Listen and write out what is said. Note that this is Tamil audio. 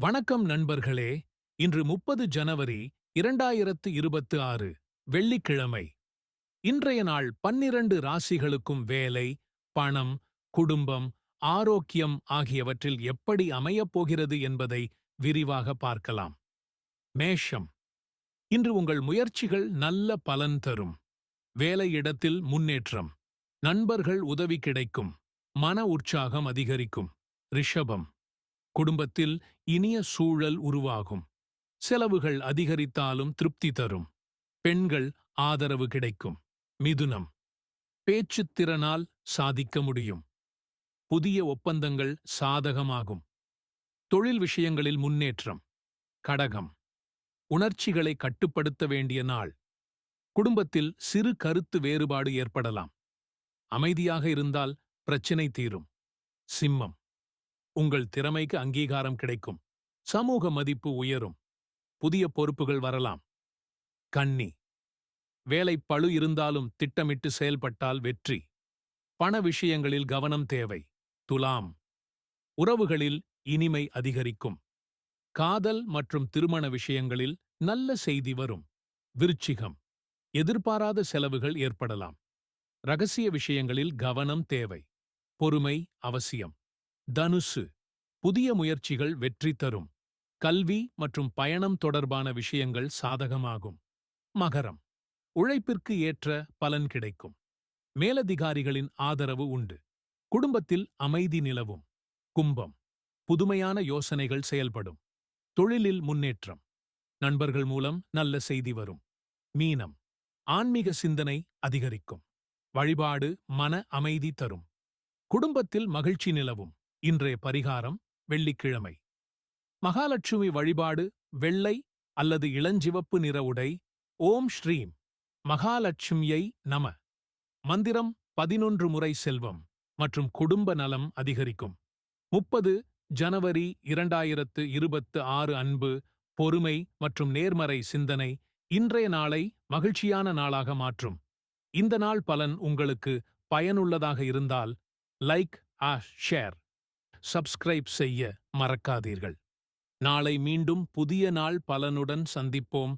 வணக்கம் நண்பர்களே இன்று முப்பது ஜனவரி இரண்டாயிரத்து இருபத்து ஆறு வெள்ளிக்கிழமை. இன்றைய நாள் பன்னிரண்டு ராசிகளுக்கும் வேலை பணம் குடும்பம் ஆரோக்கியம் ஆகியவற்றில் எப்படி அமையப் போகிறது என்பதை விரிவாக பார்க்கலாம். மேஷம். இன்று உங்கள் முயற்சிகள் நல்ல பலன் தரும். வேலையிடத்தில் முன்னேற்றம். நண்பர்கள் உதவி கிடைக்கும். மன உற்சாகம் அதிகரிக்கும். ரிஷபம். குடும்பத்தில் இனிய சூழல் உருவாகும். செலவுகள் அதிகரித்தாலும் திருப்தி தரும். பெண்கள் ஆதரவு கிடைக்கும். மிதுனம். பேச்சுத்திறனால் சாதிக்க முடியும். புதிய ஒப்பந்தங்கள் சாதகமாகும். தொழில் விஷயங்களில் முன்னேற்றம். கடகம். உணர்ச்சிகளை கட்டுப்படுத்த வேண்டிய நாள். குடும்பத்தில் சிறு கருத்து வேறுபாடு ஏற்படலாம். அமைதியாக இருந்தால் பிரச்சினை தீரும். சிம்மம். உங்கள் திறமைக்கு அங்கீகாரம் கிடைக்கும். சமூக மதிப்பு உயரும். புதிய பொறுப்புகள் வரலாம். கன்னி வேலை பழு இருந்தாலும் திட்டமிட்டு செயல்பட்டால் வெற்றி. பண விஷயங்களில் கவனம் தேவை. துலாம். உறவுகளில் இனிமை அதிகரிக்கும். காதல் மற்றும் திருமண விஷயங்களில் நல்ல செய்தி வரும். விருச்சிகம். எதிர்பாராத செலவுகள் ஏற்படலாம். ரகசிய விஷயங்களில் கவனம் தேவை. பொறுமை அவசியம். தனுசு புதிய முயற்சிகள் வெற்றி தரும். கல்வி மற்றும் பயணம் தொடர்பான விஷயங்கள் சாதகமாகும். மகரம் உழைப்பிற்கு ஏற்ற பலன் கிடைக்கும். மேலதிகாரிகளின் ஆதரவு உண்டு. குடும்பத்தில் அமைதி நிலவும். கும்பம் புதுமையான யோசனைகள் செயல்படும். தொழிலில் முன்னேற்றம் நண்பர்கள் மூலம் நல்ல செய்தி வரும். மீனம் ஆன்மீக சிந்தனை அதிகரிக்கும். வழிபாடு மன அமைதி தரும். குடும்பத்தில் மகிழ்ச்சி நிலவும். இன்றைய பரிகாரம் வெள்ளிக்கிழமை. மகாலட்சுமி வழிபாடு வெள்ளை அல்லது இளஞ்சிவப்பு நிற உடை ஓம் ஸ்ரீம் மகாலட்சுமியை நம. மந்திரம் பதினொன்று முறை செல்வம் மற்றும் குடும்ப நலம் அதிகரிக்கும். முப்பது ஜனவரி இரண்டாயிரத்து இருபத்து ஆறு அன்பு பொறுமை மற்றும் நேர்மறை சிந்தனை இன்றைய நாளை மகிழ்ச்சியான நாளாக மாற்றும். இந்த நாள் பலன் உங்களுக்கு பயனுள்ளதாக இருந்தால் லைக் ஆ ஷேர். சப்ஸ்கிரைப் செய்ய மறக்காதீர்கள். நாளை மீண்டும் புதிய நாள் பலனுடன் சந்திப்போம்.